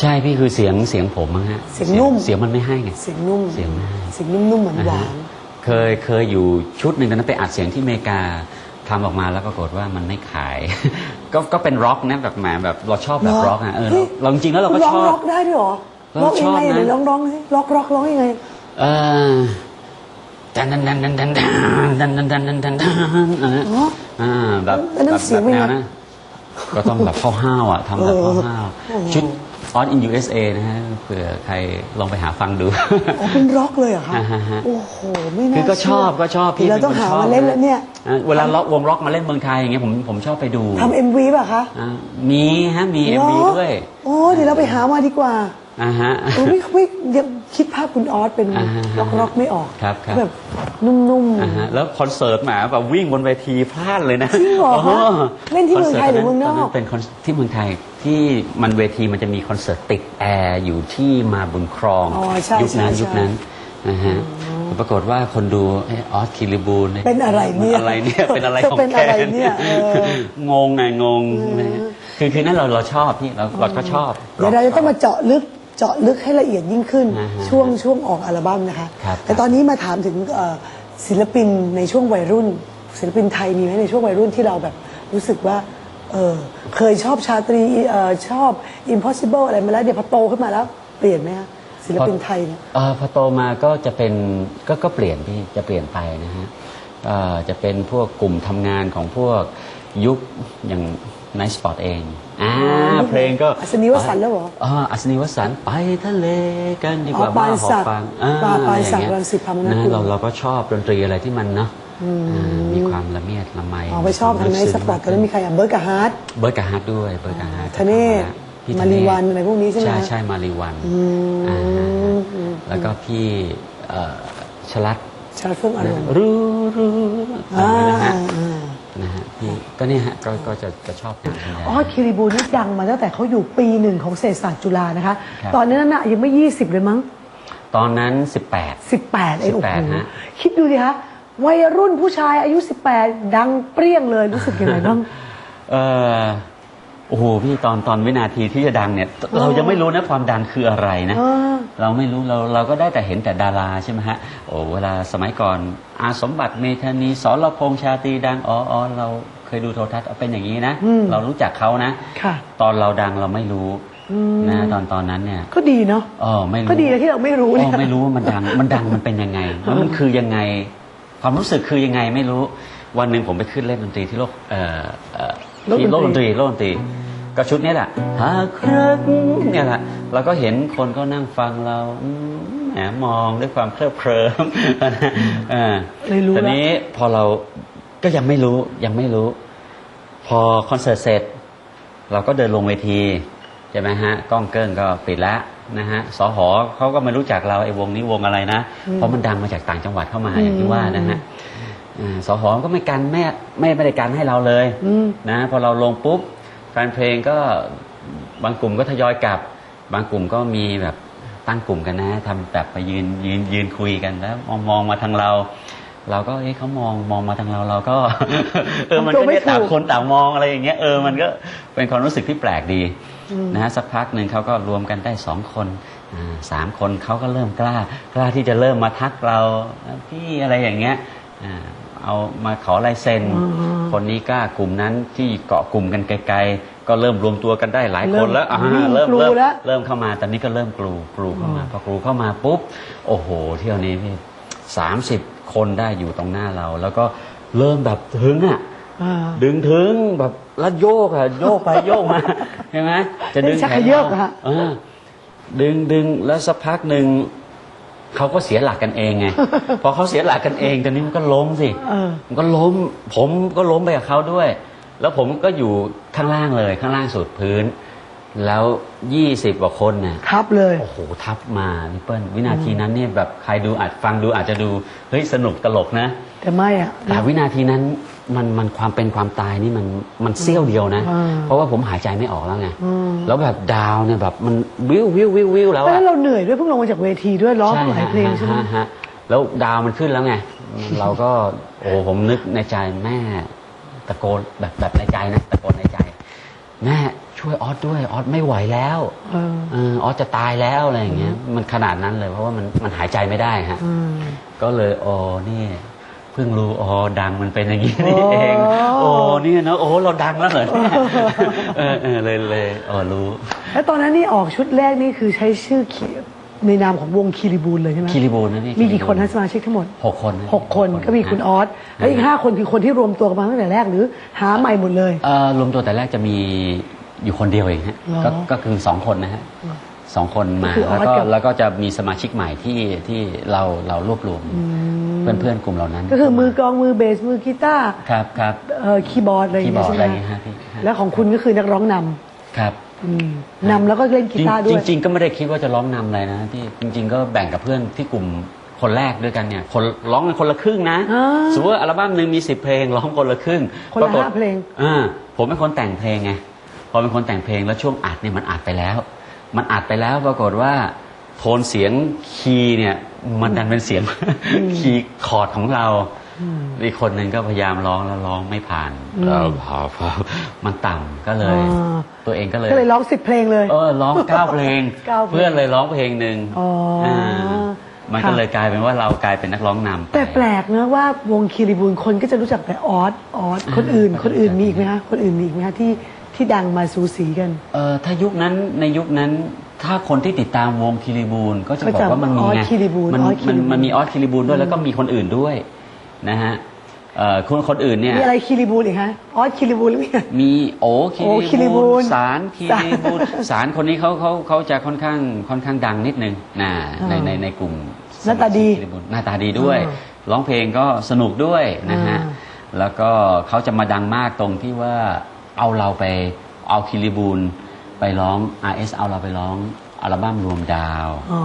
ใช่พี่คือเสียงเสียงผมมั้งฮะเสียงนุ่ม เสียงมันไม่ให้ไง เสียงนุ่มเสียงไม่ให้ เสียงนุ่มๆเหมือนหวาน เคยเคยอยู่ชุดหนึ่งตอนนั้นไปอัดเสียงที่อเมริกาทำออกมาแล้วปรากฏว่ามันไม่ขาย ก็ก็เป็นร็อกนะแบบแหมแบบเราชอบแบบเหรอร็อกอะเออเฮ้ยเราจริงๆแล้วเราก็ร้องชอร็บอกได้ด้วยเหรอเราร็อกยังไงชอบนะ เดี๋ยวร้องร้องสิร็อกร็อกร้องยังไง เออดันดันดันดันดันดันดันดันดันดันดันดันอะอ๋ออ่าแบบแล้วน้ำเสียงเป็นไงแบบแนวนะก็ต้องแบบห้าวๆอะทำแบบเออห้าวโอ้โหๆชุด On in USA นะฮะเผื่อใครลองไปหาฟังดู อ๋อเป็นร็อกเลยเหรอคะอ่าฮะฮะ โอ้โหไม่น่าคือก็ชอบเก็ชอบเดี๋ยวเราต้องป็หาคชบมาเล่นแล้วเนี่ยอะเวลาล็อกวงล็อกมาเล่นเมืองไทยอย่างเงี้ยผมผมชอบไปดูทำเอ็มวีป่ะคะอะมีฮะมีเอ็มหรวีด้วยโอ้เดี๋ยวเราไปหามาดีกว่าอ่าฮะเออไม่ไม่ยังคิดภาพคุณออสเป็นอ่าฮะร็อกร็อกไม่ออกครับครับ แบบนุ่มอ่าฮะแล้วคอนเสิร์ตแหมาแบบวิ่งบนเวทีพลาดเลยนะจริงเหรอคะอเล่นที่เมืองไทยหรือเมืองนอกตนั้นเป็นคอนที่เมืองไทย ที่มันเวทีมันจะมีคอนเสิร์ตติดแอร์อยู่ที่มาบุญครอง อ๋อใช่ยุคนั้นใช่ยุคนั้นนะฮะปรากฏว่าคนดูเออออสคิริบูลยเป็นอะไรเนี่ยอะไรเนี่ยเป็นอะไรของเป็นแกอะไรเนี่ยเออ งงไงงงนะฮะคือคือนั่นเราเราชอบพี่เราเราก็ชอบๆเดี๋ยวเราจะต้องมาเจาะลึกเจาะลึกให้ละเอียดยิ่งขึ้นอ่าฮะช่วงช่วงออกอัลบั้มนะคะ ครับ แต่ตอนนี้มาถามถึงเอ่อศิลปินในช่วงวัยรุ่น ศิลปินไทยมีไหมในช่วงวัยรุ่นที่เราแบบรู้สึกว่า เออเคยชอบชาตรีเอ่อชอบ impossible อะไรมาแล้วเดี๋ยวพอโตขึ้นมาแล้ว เปลี่ยนไหมคะศิลปินไทยเนี่ย เอ่อพอโตมาก็จะเป็นก็ก็เปลี่ยนพี่จะเปลี่ยนไปนะฮะเอ่อจะเป็นพวกกลุ่มทำงานของพวกยุคอย่างไนท์สปอร์ตเองอ่าอ๋อเพลงก็อัศนีวสันต์แล้วเหรออ๋ออัศนีวสันต์ไปทะเลกันดีกว่าอ๋อปานหอศักดิ์ฟังปานปานศักดิ์อย่เยรังสิพรรมนกุล นะเราเราก็ชอบดนตรีอะไรที่มันเนาะอ่า มีความละเมียดละไมอ๋อไปชอบทางในสปอร์ตตอนนั้นมีใครอะเบิร์กกับฮาร์ดเบิร์ดกับฮาร์ดด้วยเบิร์ดกับฮาร์ดธเนศพี่มารีวันอะไรพวกนี้ใช่ไหมใช่ใช่มารีวันอ่าฮะแล้วก็พี่เอ่อชลัดชาร์ลเฟื่องอารมณ์รู้รู้ตามนั้นนะฮะอ่านะฮะพี่ก็เนี่ยฮะก็ก็จะจะชอบงานคุณยายอ๋อคิริบูลนี่ดังมาตั้งแต่เขาอยู่ปีหนึ่งของเศรษฐศาสตร์จุฬานะคะครับตอนนั้นน่ะยังไม่ 20 เลยมั้ง ตอนนั้น 18 18เองโอ้โห18ฮะคิดดูดิคะ วัยรุ่นผู้ชายอายุ 18 ดังเปรี้ยงเลยรู้สึกยังไงบ้าง เออโอ้โหพี่ตอนตอนวินาทีที่จะดังเนี่ย เรายังไม่รู้นะความดังคืออะไรนะอ่าเราไม่รู้เราเราก็ได้แต่เห็นแต่ดาราใช่ไหมฮะโอ้เวลาสมัยก่อน อาสมบัติเมธานีสรพงษ์ชาตรีดังอ๋ออ๋อเราเคยดูโทรทัศน์เอาเป็นอย่างนี้นะเรารู้จักเขานะ ค่ะ ตอนเราดังเราไม่รู้นะตอนตอนนั้นเนี่ยก็ดีเนาะ เออไม่รู้ก็ดีนะที่เราไม่รู้เอเนี่ยอไม่รู้ว่ามันดังมันดังมันเป็นยังไงแล้วมันคือยังไง ความรู้สึกคือยังไงไม่รู้ วันหนึ่งผมไปขึ้นเล่นดนตรีที่โลกเอ่อเอ่อที่โลกดนตรีโลกดนตรีก็ชุดนี้แหละหากครั้งเนี่ยแหละเราก็เห็นคนก็นั่งฟังเราอืมแหมมองด้วยความเคลิบเคลิ้มนะอ่าเลยรู้ทีแล้วนี้พอเราก็ยังไม่รู้ยังไม่รู้ พอคอนเสิร์ตเสร็จ เราก็เดินลงเวทีใช่ไหมฮะ กล้องเกิ้งก็ปิดแล้ว นะฮะสหอเขาก็ไม่รู้จักเราไอ้วงนี้วงอะไรนะ เพราะมันดังมาจากต่างจังหวัดเข้ามาอย่างที่ว่านะฮะอ่าสหอก็ไม่กันไม่ไม่ไม่ได้กันให้เราเลยนะพอเราลงปุ๊บแฟนเพลงก็บางกลุ่มก็ทยอยกลับ บางกลุ่มก็มีแบบตั้งกลุ่มกันนะทำแบบไปยืนยืนยืนคุยกันแล้วมองมองมาทางเรา เราก็เอ๊ะเขามองมองมาทางเราเราก็ เออมันก็เนี่ยต่างคนต่างมองอะไรอย่างเงี้ยเออมันก็เป็นความรู้สึกที่แปลกดีนะฮะสักพักหนึ่งเขาก็รวมกันได้สองคนอ่าสามคนเขาก็เริ่มกล้ากล้าที่จะเริ่มมาทักเราพี่อะไรอย่างเงี้ยอ่าเอามาขอลายเซ็นคนนี้กล้ากลุ่มนั้นที่เกาะกลุ่มกันไกลๆ ก็เริ่มรวมตัวกันได้หลายคนแล้วอ่าเริ่มเริ่มกรูเริ่มแล้วเริ่มเข้ามาตอนนี้ก็เริ่มกรูกรูเข้ามาพอกรูเข้ามาปุ๊บโอ้โห เที่ยวนี้พี่ สามสิบคนได้อยู่ตรงหน้าเรา แล้วก็เริ่มแบบถึงอะอ่าดึงถึงแบบแล้วโยกอะโยกไปโยกมาใช่ไหมจะดึงเป็นชักแขเขนยือกอะฮะเออดึงดึงแล้วสักพักหนึ่งเขาก็เสียหลักกันเองไงพอเขาเสียหลักกันเองตอนนี้มันก็ล้มสิเออมันก็ล้ม ผมก็ล้มไปกับเขาด้วย แล้วผมก็อยู่ข้างล่างเลยข้างล่างสุดพื้น แล้วยี่สิบกว่าคนเนี่ยทับเลย โอ้โหทับมาพี่เปิ้ลวินาทีนั้นเนี่ยแบบใครดูอาจฟังดูอาจจะดูเฮ้ยสนุกตลกนะ แต่ไม่อะ แต่วินาทีนั้นมันมันความเป็นความตายนี่มันมันเสี้ยวเดียวนะ อ่าเพราะว่าผมหายใจไม่ออกแล้วไงแล้วแบบดาวเนี่ยแบบมันวิววิววิววิวแล้วเพราะฉะอะนั้นเราเหนื่อยด้วยเพิ่งลงมาจากเวทีด้วยร้องหลายเพลงฮะใช่ไหมฮะฮะแล้วดาวมันขึ้นแล้วไง เราก็ โอ้ผมนึกในใจแม่ ตะโกนแบบแบบในใจนะตะโกนในใจ แม่ ช่วยออสด้วยออสไม่ไหวแล้วเออเออออสจะตายแล้วอะไรอย่างเงี้ยมันขนาดนั้นเลย เพราะว่ามันมันหายใจไม่ได้ฮะอืม ก็เลยอ๋อนี่เพิ่งรู้อ๋อดังมันเป็นอย่างนี้นี่เองโอ้ โอ้นี่นะโอ้เราดังแล้วเหรอเนี่ยเออเออเลยเลยอ๋อรู้แล้วตอนนั้นนี่ออกชุดแรกนี่คือใช้ชื่อคีในนามของวงคีรีบูลเลยใช่ไหมคิริบูลนะนี่มีกี่คนนะสมาชิกทั้งหมดหกคนนะหกคนก็มีคุณออสแล้วอีกห้าคนคือคนที่รวมตัวกันมาตั้งแต่แรกหรือหาใหม่หมดเลย เอ่อรวมตัวแต่แรกจะมี อยู่คนเดียวเองฮะเหรอก็ก็คือสองคนนะฮะสองคนมาก็คือออแล้วสก็กับ แล้วก็จะมีสมาชิกใหม่ที่ที่เราเรารวบรวมเพื่อนเพื่อนๆกลุ่มเหล่านั้นก็คือมือกลองมือเบสมือกีตาร์ครับครับเอ่อคีย์บอร์ดอะไรอย่างคีย์บอเงี้ยร์ดใช่ไหมอะไรอย่างเงี้ยฮะพี่ฮะแล้วของคุณก็คือนักร้องนำครับอืมนำแล้วก็เล่นกีตาร์ด้จวยริงจริง ๆ ก็ไม่ได้คิดว่าจะร้องนำอะไรนะที่จริง ๆ ก็แบ่งกับเพื่อนที่กลุ่มคนแรกด้วยกันเนี่ยคนร้องกันคนละครึ่งนะอ่าสมมติว่าอัลบั้มหนึ่งมีสิบเพลงร้องคนละครึ่งคนละปรากฏห้าเพลง อ่าผมเป็นคนแต่งเพลงไง พอเป็นคนแต่งเพลงแล้วช่วงอัดเนี่ยมันอัดไปแล้ว มันอัดไปแล้วปรากฏว่าโทนเสียงคีย์เนี่ย มันดันเป็นเสียงคีย์คอร์ดของเราอีกคนหนึ่งก็พยายามร้องแล้วร้องไม่ผ่านแล้วพอพอมันต่ำก็เลยอ่าตัวเองก็เลยก็เลยร้องสิบเพลงเลย เออร้องเก้าเพลงเก้าเพลงเพื่อนเลยร้องเพลงหนึ่งอ๋ออ่ามันก็ค่ะเลยกลายเป็นว่าเรากลายเป็นนักร้องนำไปแต่แปลกนะว่าวงคีรีบูลคนก็จะรู้จักแต่ออสออสคนอื่นอ่าคนอื่นมีอีกไหมคะคนอื่นมีอีกไหมคะที่ ที่ดังมาสูสีกัน เออถ้ายุคนั้นในยุคนั้นถ้าคนที่ติดตามวงคิริบูลก็จะก็บอจะกว่ามันมีออสไงคิริบูลมันออสคิมันริบูล มันมีออสคิริบูลด้วยแล้วก็มีคนอื่นด้วยนะฮะเอ่อคนคนอื่นเนี่ย มีอะไรคีรีบูลอีกฮะออสคีรีบูลหรือมี มีโอคิโอคิริริบูบูลลสารคิริบูลสารคนนี้เขาเขาเขาจะค่อนข้างค่อนข้างดังนิดนึงนะในในในกลุ่มหน้าตาดีคิริบูลหน้าตาดีด้วย อ่ร้องเพลงก็สนุกด้วยนะฮะอ่า แล้วก็เขาจะมาดังมากตรงที่ว่า เอาเราไปเอาคิริบูลไปร้อง RS เอาเราไปร้องอัลบั้มรวมดาวอ๋อ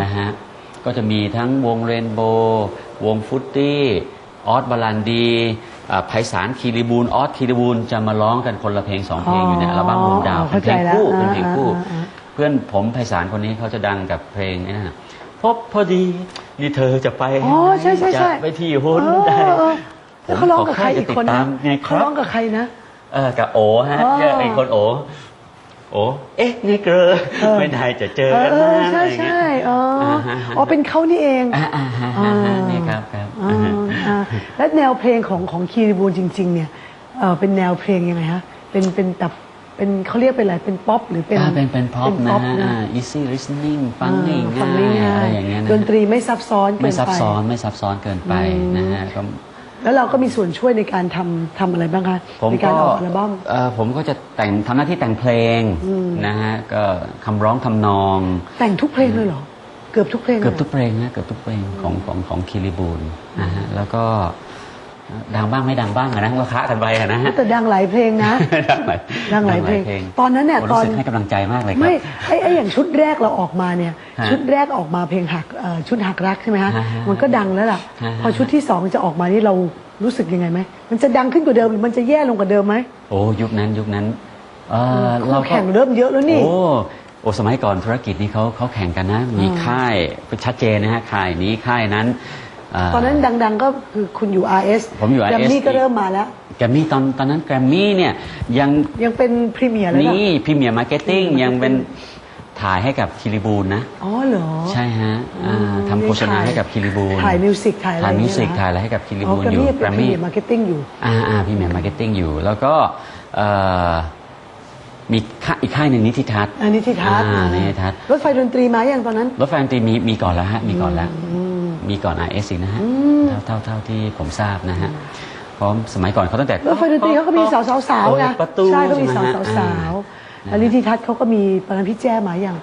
นะฮะ ก็จะมีทั้งวงเรนโบว์วงฟุตตี้ออสบาลันดีอ่าไพศาลคีรีบูลออสคีรีบูลจะมาร้องกันคนละเพลงสองเพลงอยู่ในอัลบั้มรวมดาวอ๋อเป็นเพลงเข้าใจแล้วคู่เป็นเพลงคู่ อ่าอ่าอ่าเพื่อนผมไพศาลคนนี้เขาจะดังกับเพลงนี่นะพบพอดีนี่เธอจะไปอ๋อใช่ใช่ใช่จะไปที่หุนเออได้เออแล้วเขาร้องกับใครอีกคนนะผมขอแค่จะติดตามไงคเขารับร้องกับใครนะ เออกับโอฮะอ๋อเนี่ยไอ้คนโอโอเอ๊ะไงเกลอเออ ไม่ได้จะเจอเออกันเอนะอใช่อะไรอย่างเงี้ย ใช่อ๋ออาฮะฮะ อ๋อเป็นเขานี่เอง อ่าอ่าฮะฮะฮะนี่ครับครับอ๋ออ่าแล้วแนวเพลงของของคีรีบูลจริง ๆ เนี่ยเออเป็นแนวเพลงยังไงฮะ เป็นเป็นแบบเป็นเขาเรียกเป็นอะไรเป็นป๊อปหรือเป็นอ่าเป็นเป็นพ็อปนะป๊ฮะอ่า easy listening ฟังอ่าง่ายฟังง่ายง่ายอะไรอย่างเงี้ยนะดนตรีไม่ซับซ้อนเกินไป ไม่ซับซ้อนไม่ซับซ้อนเกินไปนะฮะก็ แล้วเราก็มีส่วนช่วยในการทำทำอะไรบ้างคะผมในการก็ออกอัลบั้ม เอ่อผมก็จะแต่งทำหน้าที่แต่งเพลงนะฮะก็คำร้องทำนอง แต่งทุกเพลงเลยเหรอ เกือบทุกเพลงลยเกือบทุกเพลงนะเกือบทุกเพลงของของของคิริบูลนะฮะแล้วก็ ดังบ้างไม่ดังบ้างอะนะก็ค้ากันไปอะนะฮะแต่ดังหลายเพลงนะ ดังหลายดังหลายเพลง ตอนนั้นเนี่ยโตอนรู้สึกให้กำลังใจมากเลยครับไม่ไอ้ไอ้อย่างชุดแรกเราออกมาเนี่ยฮะชุดแรกออกมาเพลงหักเอ่อชุดหักรักใช่ไหมฮะฮะฮะมันก็ดังแล้วล่ะฮะฮะพอชุดที่สองจะออกมานี่เรารู้สึกยังไงไหมมันจะดังขึ้นกว่าเดิมหรือมันจะแย่ลงกว่าเดิมไหมโอ้ยุคนั้นยุคนั้นเออคู่เราก็แข่งเริ่มเยอะแล้วนี่โอ้โอ้สมัยก่อนธุรกิจนี่เขาเขาแข่งกันนะ มีอ่าค่ายชัดเจนนะฮะค่ายนี้ค่ายนั้นา ตอนนั้นดัง ๆ ก็คือคุณอยู่ RS ผมอยู่ RS แกรมมี่ก็เริ่มมาแล้ว แกรมมี่ตอนตอนนั้นแกรมมี่เนี่ยยังยังเป็นพรีเมียร์เลยนี่พรีเมียร์มาร์เก็ตติ้ง Premier ยังเป็นถ่ายให้กับคิริบูลนะ อ๋อเหรอ ใช่ฮะอ่าอืมทำโฆษณาให้กับคิริบูลถ่ายมิวสิกถ่ายอะไรถ่ายมิวสิกเนี่ยนะถ่ายอะไรให้กับคิริอ๋อบูลแกรมอยู่มี่เป็นพรีเมียร์มาร์เก็ตติ้งอยู่ อ่าอ่าพรีเมียร์มาร์เก็ตติ้งอยู่ แล้วก็เอ่อมีค่ายอีกค่ายหนึ่งนิติทัศน์อันนี้ที่ทัศน์อ่านิติทัศน์รถไฟดนตรีมาอย่างตอนนั้น รถไฟดนตรีมีมีก่อนแล้วฮะ มีก่อนแล้ว มีก่อน RS อีกนะฮะเท่าเท่าเท่าที่ผมทราบนะฮะเพราะสมัยก่อนเขาตั้งแต่รถไฟดนตรีเขาก็มีสาวสาวๆไงเปิดประตูใช่เขามีสาวใช่ไหมฮะสาวๆแล้วนิติทัศน์เขาก็มีตอนนั้นพี่แจ้มาอย่าง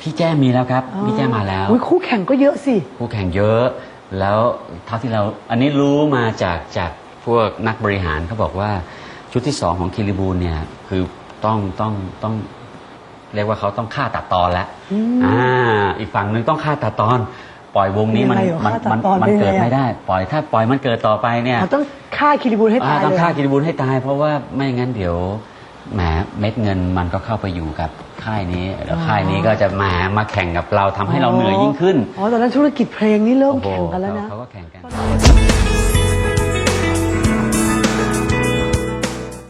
พี่แจ้มีแล้วครับพี่แจ้มาแล้วอุ๊ยคู่แข่งก็เยอะสิคู่แข่งเยอะ แล้วเท่าที่เราอันนี้รู้มาจากจากพวกนักบริหารเขาบอกว่าชุดที่สองของคิริบูลเนี่ยคือต้องต้องต้องเรียกว่าเขาต้องฆ่าตัดตอนแล้ว อ่า อีกฝั่งหนึ่งต้องฆ่าตัดตอน ปล่อยวงนี้มันยังไงเหรอมันฆ่าตัดมันตอนมันเป็นยังไงเกิดอะ ไม่ได้ ปล่อยถ้าปล่อยมันเกิดต่อไปเนี่ยเขาต้องฆ่าคิริบูลให้ตายอ่าต้องเลย ฆ่ากิริบูลให้ตาย เพราะว่าไม่งั้นเดี๋ยวแหมเม็ดเงินมันก็เข้าไปอยู่กับค่ายนี้แล้วค่ายนี้ก็จะมามาแข่งกับเราทำให้เราเหนื่อยยิ่งขึ้นอ๋อ ตอนนั้นธุรกิจเพลงนี่เริ่มโอ้โหแข่งกันแล้วนะ เขาก็แข่งกันเธ